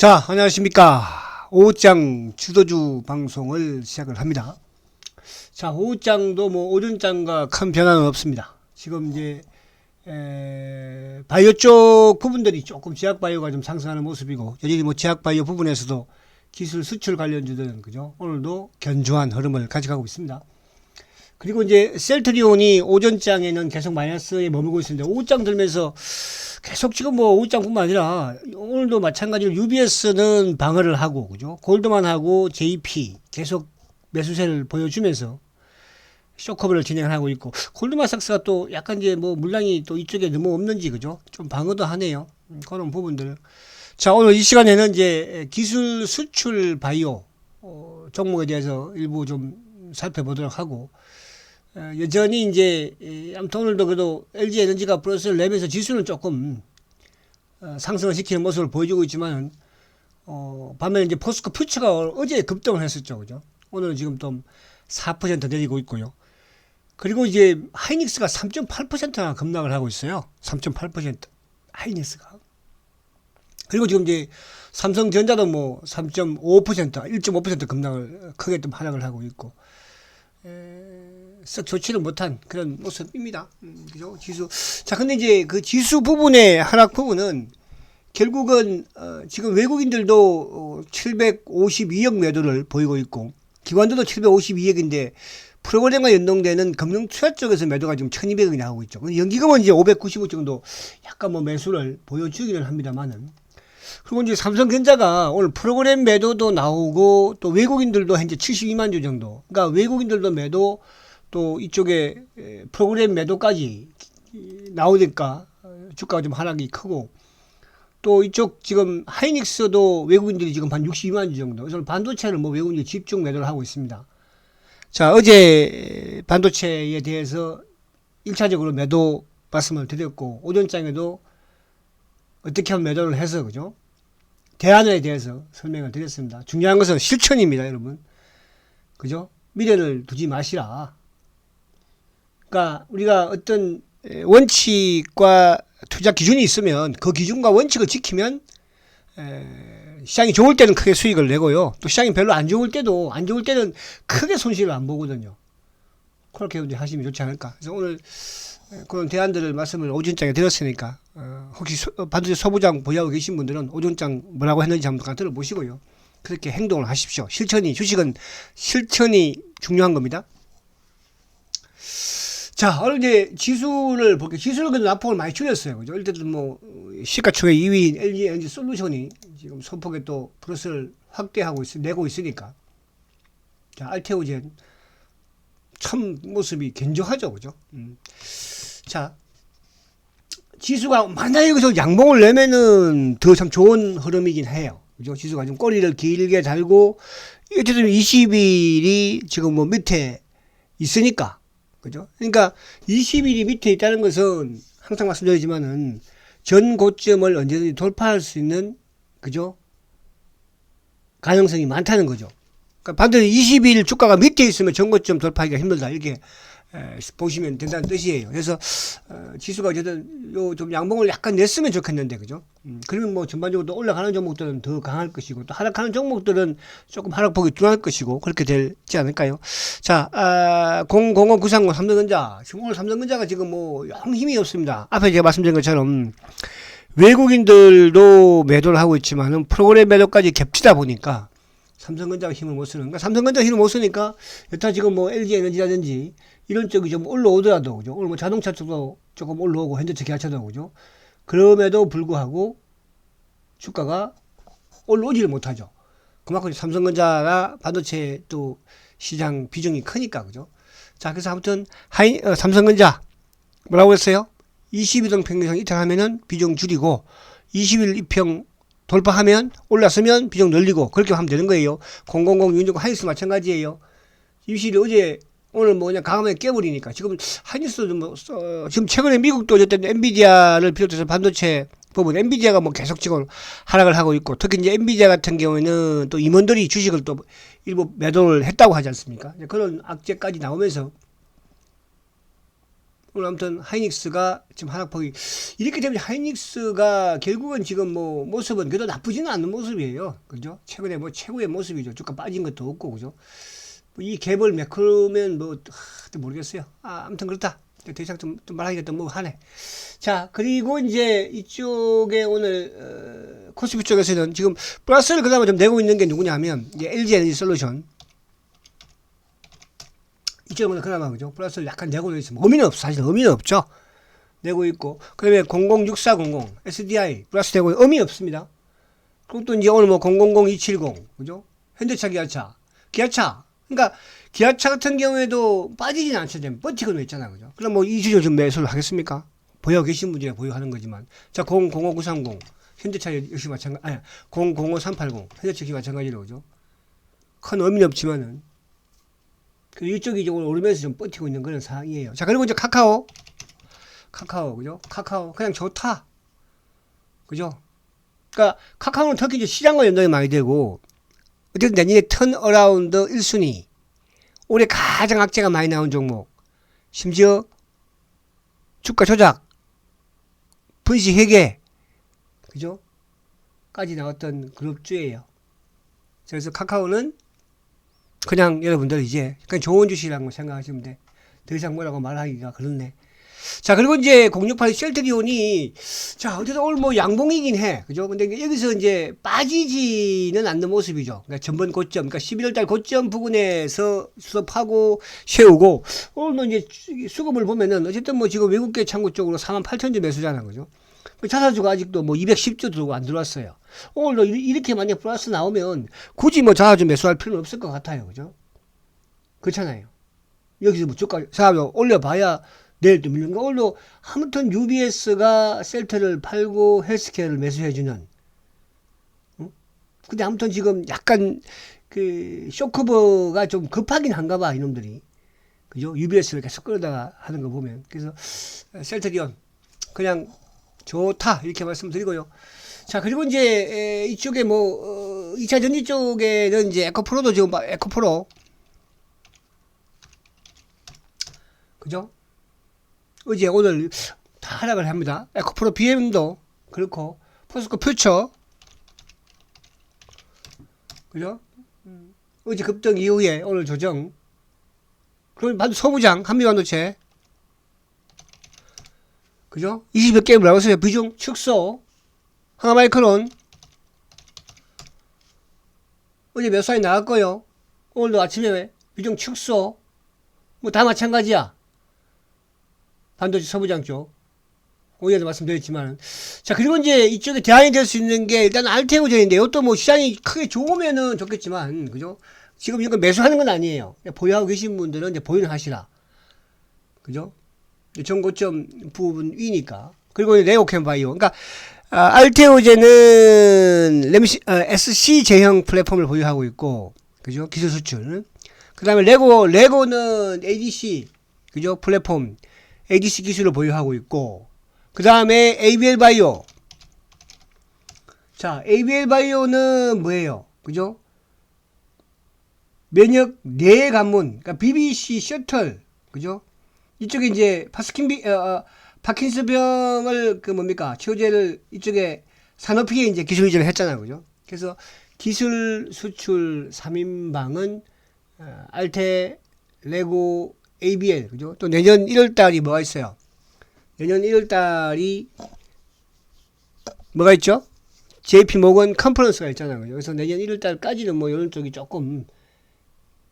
자, 안녕하십니까. 오후장 주도주 방송을 시작을 합니다. 자, 오후장도 뭐 오전장과 큰 변화는 없습니다. 지금 이제 에, 바이오 쪽 부분들이 조금 제약 바이오가 좀 상승하는 모습이고 여전히 뭐 제약 바이오 부분에서도 기술 수출 관련주들은 그죠 오늘도 견조한 흐름을 가져가고 있습니다. 그리고 이제 셀트리온이 오전장에는 계속 마이너스에 머물고 있는데 오후장 들면서 계속 지금 뭐 오후장뿐만 아니라 오늘도 마찬가지로 UBS는 방어를 하고 그죠? 골드만 하고 JP 계속 매수세를 보여주면서 쇼커브를 진행을 하고 있고 골드만삭스가 또 약간 이제 뭐 물량이 또 이쪽에 너무 없는지 그죠? 좀 방어도 하네요. 음, 그런 부분들 자 오늘 이 시간에는 이제 기술 수출 바이오 어, 종목에 대해서 일부 좀 살펴보도록 하고 어, 여전히 이제 이, 아무튼 오늘도 그래도 LG 에너지가 플러스를 내면서 지수는 조금 어, 상승을 시키는 모습을 보여주고 있지만 어, 반면에 이제 포스코 퓨처가 어제 급등을 했었죠, 그죠? 오늘은 지금 좀4% 내리고 있고요. 그리고 이제 하이닉스가 3.8%나 급락을 하고 있어요. 3.8% 하이닉스가. 그리고 지금 이제 삼성전자도 뭐 3.5% 1.5% 급락을 크게 좀 하락을 하고 있고 썩 좋지는 못한 그런 모습입니다. 음, 그죠? 지수. 자, 근데 이제 그 지수 부분의 하락 부분은 결국은 어, 지금 외국인들도 어, 752억 매도를 보이고 있고 기관들도 752억인데 프로그램과 연동되는 금융 투자 쪽에서 매도가 지금 1200억이 나오고 있죠. 연기금은 이제 595 정도 약간 뭐 매수를 보여주기는 합니다만은 그리고 이제 삼성전자가 오늘 프로그램 매도도 나오고 또 외국인들도 현재 72만 주 정도. 그러니까 외국인들도 매도 또 이쪽에 에, 프로그램 매도까지 나오니까 어, 주가가 좀 하락이 크고 또 이쪽 지금 하이닉스도 외국인들이 지금 한 62만 주 정도. 그래서 반도체를 뭐 외국인들이 집중 매도를 하고 있습니다. 자, 어제 반도체에 대해서 1차적으로 매도 말씀을 드렸고 오전장에도 어떻게 하면 매도를 해서 그죠? 대안에 대해서 설명을 드렸습니다. 중요한 것은 실천입니다, 여러분. 그죠? 미래를 두지 마시라. 그러니까 우리가 어떤 에, 원칙과 투자 기준이 있으면 그 기준과 원칙을 지키면 에, 시장이 좋을 때는 크게 수익을 내고요. 또 시장이 별로 안 좋을 때도 안 좋을 때는 크게 손실을 안 보거든요. 그렇게 이제 하시면 좋지 않을까. 그래서 오늘 에, 그런 대안들을 말씀을 오전장에 드렸으니까 어, 혹시 소, 어, 반드시 소부장 보유하고 계신 분들은 오전장 뭐라고 했는지 한번 들어보시고요. 그렇게 행동을 하십시오. 실천이 주식은 실천이 중요한 겁니다. 자, 오늘 이제 지수를 볼게요. 지수를 그래도 낙폭을 많이 줄였어요. 그죠? 일단 뭐, 시가총액 2위인 LG 에너지 솔루션이 지금 소폭에 또 플러스를 확대하고 있, 내고 있으니까. 자, 알테오젠. 참 모습이 견조하죠. 그죠? 음. 자, 지수가 만약에 여기서 양봉을 내면은 더 참 좋은 흐름이긴 해요. 그죠? 지수가 좀 꼬리를 길게 달고, 어쨌든 20일이 지금 뭐 밑에 있으니까. 그죠? 그러니까 20일이 밑에 있다는 것은 항상 말씀드리지만은 전 고점을 언제든지 돌파할 수 있는 그죠? 가능성이 많다는 거죠. 그러니까 반드시 20일 주가가 밑에 있으면 전 고점 돌파하기가 힘들다 이렇게 에, 보시면 된다는 뜻이에요. 그래서 어, 지수가 어쨌든 요 좀 양봉을 약간 냈으면 좋겠는데 그죠? 음, 그러면 뭐 전반적으로 또 올라가는 종목들은 더 강할 것이고 또 하락하는 종목들은 조금 하락폭이 둔할 것이고 그렇게 되지 않을까요? 자, 아, 005930 삼성전자 지금 오늘 삼성전자가 지금 뭐 영 힘이 없습니다. 앞에 제가 말씀드린 것처럼 외국인들도 매도를 하고 있지만은 프로그램 매도까지 겹치다 보니까 삼성전자가 힘을 못 쓰는. 그러니까 삼성전자 힘을 못 쓰니까 여타 지금 뭐 LG 에너지라든지 이런 쪽이 좀 올라오더라도 그죠. 오늘 뭐 자동차 쪽도 조금 올라오고 현대차 기아차도 그죠. 그럼에도 불구하고 주가가 올라오지를 못하죠. 그만큼 삼성전자나 반도체 또 시장 비중이 크니까 그죠. 자 그래서 아무튼 하이 어, 삼성전자 뭐라고 했어요? 22등 평균상 이탈하면은 비중 줄이고 20일 이평 돌파하면 올랐으면 비중 늘리고 그렇게 하면 되는 거예요. 000 윤종 하이스 마찬가지예요. 입실이 어제 오늘 뭐 그냥 강하게 깨버리니까 지금 하이스도 뭐 어, 지금 최근에 미국도 어쨌든 엔비디아를 비롯해서 반도체 부분 엔비디아가 뭐 계속 지금 하락을 하고 있고 특히 이제 엔비디아 같은 경우에는 또 임원들이 주식을 또 일부 매도를 했다고 하지 않습니까? 그런 악재까지 나오면서 오늘 아무튼 하이닉스가 지금 하락폭이 이렇게 되면 하이닉스가 결국은 지금 뭐 모습은 그래도 나쁘지는 않은 모습이에요. 그죠? 최근에 뭐 최고의 모습이죠. 주가 빠진 것도 없고 그죠? 뭐이 갭을 메꾸면 뭐 하, 모르겠어요. 아, 아무튼 그렇다. 더 이상 좀, 좀 말하기가 좀 뭐하네. 자, 그리고 이제 이쪽에 오늘 어, 코스피 쪽에서는 지금 플러스를 그나마 좀 내고 있는 게 누구냐면 이제 LG 에너지 솔루션 이쪽은 그나마 그죠? 플러스를 약간 내고 있습니다. 의미는 없어. 사실 의미는 없죠. 내고 있고. 그다음에 006400 SDI 플러스 되고 의미 없습니다. 그리고 또 이제 오늘 뭐 000270 그죠? 현대차 기아차 기아차 그러니까 기아차 같은 경우에도 빠지진 않죠. 지금 버티고는 있잖아. 그죠? 그럼 뭐 이주를 좀 매수를 하겠습니까? 보유 계신 분들이 보유하는 거지만 자 005930 현대차 역시 마찬가지 아니 005380 현대차 역시 마찬가지로 그죠? 큰 의미는 없지만은 그 이쪽이 이제 오늘 오르면서 좀 버티고 있는 그런 상황이에요. 자, 그리고 이제 카카오. 카카오, 그죠? 카카오. 그냥 좋다. 그죠? 그러니까 카카오는 특히 이제 시장과 연동이 많이 되고, 어쨌든 내년에 턴 어라운드 1순위. 올해 가장 악재가 많이 나온 종목. 심지어 주가 조작, 분식 회계, 그죠? 까지 나왔던 그룹주예요. 그래서 카카오는 그냥 여러분들 이제 그냥 좋은 주식이라고 생각하시면 돼. 더 이상 뭐라고 말하기가 그렇네. 자, 그리고 이제 068 셀트리온이 자, 어쨌든 오늘 뭐 양봉이긴 해. 그죠? 근데 여기서 이제 빠지지는 않는 모습이죠. 그러니까 전번 고점, 그러니까 11월 달 고점 부근에서 수습하고 세우고 오늘도 이제 수- 수급을 보면은 어쨌든 뭐 지금 외국계 창구 쪽으로 4만 8천 주 매수잖아. 그죠? 자사주가 아직도 뭐 210조 들어오고 안 들어왔어요. 오늘도 이- 이렇게 만약 플러스 나오면 굳이 뭐 자사주 매수할 필요는 없을 것 같아요. 그죠? 그렇잖아요. 여기서 뭐 주가 사업을 올려봐야 내일 또 밀리는 거. 오늘도 아무튼 UBS가 셀트를 팔고 헬스케어를 매수해주는. 응? 근데 아무튼 지금 약간 그 쇼크버가 좀 급하긴 한가 봐 이놈들이. 그죠? UBS를 계속 끌어다가 하는 거 보면. 그래서 셀트리온 그냥 좋다 이렇게 말씀드리고요. 자 그리고 이제 에, 이쪽에 뭐 어, 2차 전지 쪽에는 이제 에코프로도 지금 봐- 에코프로 그죠? 어제 오늘 다 하락을 합니다. 에코프로 BM도 그렇고 포스코 퓨처 그죠? 음, 어제 급등 이후에 오늘 조정 그럼 반도 소부장 한미반도체 그죠? 20여 게임을 있어요. 비중 축소 하나마이크론 어제 몇 살이 나왔고요. 오늘도 아침에 비중 축소 뭐 다 마찬가지야. 반도체 소부장 쪽. 오늘도 말씀드렸지만. 자, 그리고 이제 이쪽에 대안이 될 수 있는 게 일단 알테오전인데 이것도 뭐 시장이 크게 좋으면은 좋겠지만, 그죠? 지금 이거 매수하는 건 아니에요. 보유하고 계신 분들은 이제 보유는 하시라. 그죠? 전고점 부분 위니까. 그리고 이제 레오캠 바이오. 그러니까, 아, 알테오제는 램시, 어, SC 제형 플랫폼을 보유하고 있고, 그죠? 기술 수출. 그 다음에 레고, 레고는 ADC, 그죠? 플랫폼, ADC 기술을 보유하고 있고, 그 다음에 ABL 바이오. 자, ABL 바이오는 뭐예요? 그죠? 면역 뇌 관문, 그러니까 BBC 셔틀, 그죠? 이쪽에 이제 파스킨비, 어, 어, 파킨스병을 그 뭡니까? 치료제를 이쪽에 산업피에 이제 기술 이전을 했잖아요. 그죠? 그래서 기술 수출 3인방은 어, 알테, 레고, ABL, 그죠? 또 내년 1월 달이 뭐가 있어요? 내년 1월 달이 뭐가 있죠? JP 모건 컨퍼런스가 있잖아요. 그죠? 그래서 내년 1월 달까지는 뭐 이런 쪽이 조금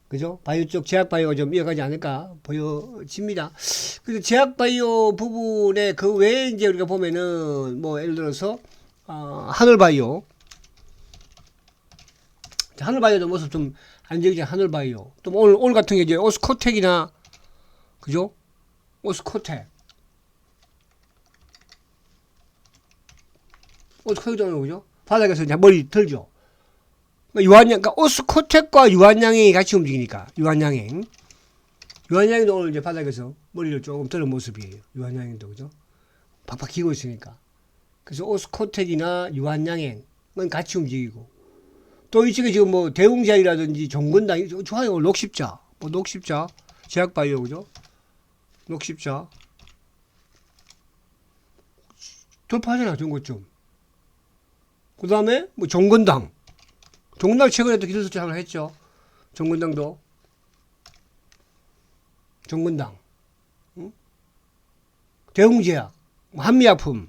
그죠? 바이오 쪽 제약 바이오가 좀 이어가지 않을까 보여집니다. 그래서 제약 바이오 부분에 그 외에 이제 우리가 보면은 뭐 예를 들어서 어, 하늘 바이오 자, 하늘 바이오도 모습 좀 안정이지 하늘 바이오 또 오늘 오늘 같은 게 이제 오스코텍이나 그죠? 오스코텍 오스코텍도 그죠? 바닥에서 이제 머리 들죠. 그러니까 유한양, 그러니까 오스코텍과 유한양행이 같이 움직이니까 유한양행. 유한양행도 오늘 이제 바닥에서 머리를 조금 들은 모습이에요. 유한양행도 그죠? 팍팍 기고 있으니까. 그래서 오스코텍이나 유한양행은 같이 움직이고 또 이쪽에 지금 뭐 대웅제약이라든지 종근당 좋아요. 녹십자, 뭐 녹십자, 제약바이오 그죠? 녹십자, 돌파하잖아 전고점. 그 다음에 뭐 정건당. 정건당 최근에도 기술 수출을 했죠. 정건당도. 정건당. 응? 대웅제약, 뭐 한미약품.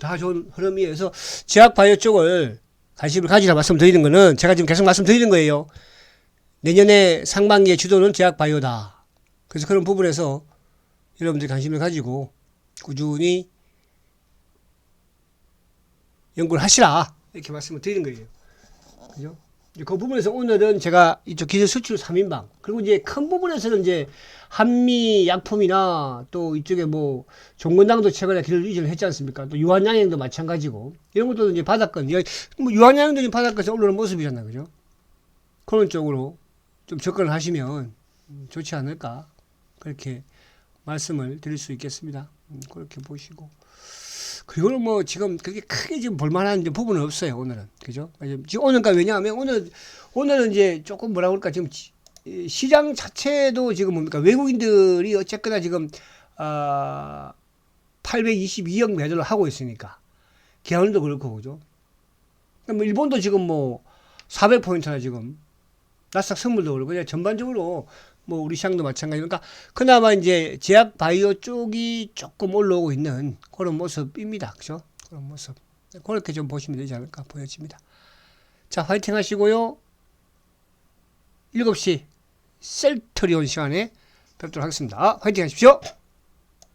다 좋은 흐름이어서 제약 바이오 쪽을 관심을 가지라 말씀드리는 거는 제가 지금 계속 말씀드리는 거예요. 내년에 상반기의 주도는 제약 바이오다. 그래서 그런 부분에서 여러분들이 관심을 가지고 꾸준히 연구를 하시라. 이렇게 말씀을 드리는 거예요. 그죠? 그 부분에서 오늘은 제가 이쪽 기술 수출 3인방 그리고 이제 큰 부분에서는 이제 한미 약품이나 또 이쪽에 뭐 종건당도 최근에 기술 유지를 했지 않습니까? 또 유한양행도 마찬가지고 이런 것도 이제 바닥권 뭐 유한양행도 지금 바닥권에서 오르는 모습이잖아요, 그죠? 그런 쪽으로 좀 접근을 하시면 음, 좋지 않을까 그렇게 말씀을 드릴 수 있겠습니다. 음, 그렇게 보시고 그리고는 뭐 지금 그렇게 크게 지금 볼만한 부분은 없어요 오늘은 그죠? 지금 오늘까 왜냐하면 오늘 오늘은 이제 조금 뭐라 그럴까 지금 시장 자체도 지금 뭡니까 외국인들이 어쨌거나 지금 아 822억 매도를 하고 있으니까 개헌도 그렇고 그죠? 뭐 일본도 지금 뭐 400포인트나 지금 나스닥 선물도 그렇고 그냥 전반적으로 뭐 우리 시장도 마찬가지. 그러니까 그나마 이제 제약 바이오 쪽이 조금 올라오고 있는 그런 모습입니다. 그죠? 그런 모습. 그렇게 좀 보시면 되지 않을까 보여집니다. 자, 화이팅 하시고요. 7시 셀트리온 시간에 뵙도록 하겠습니다. 화이팅 하십시오.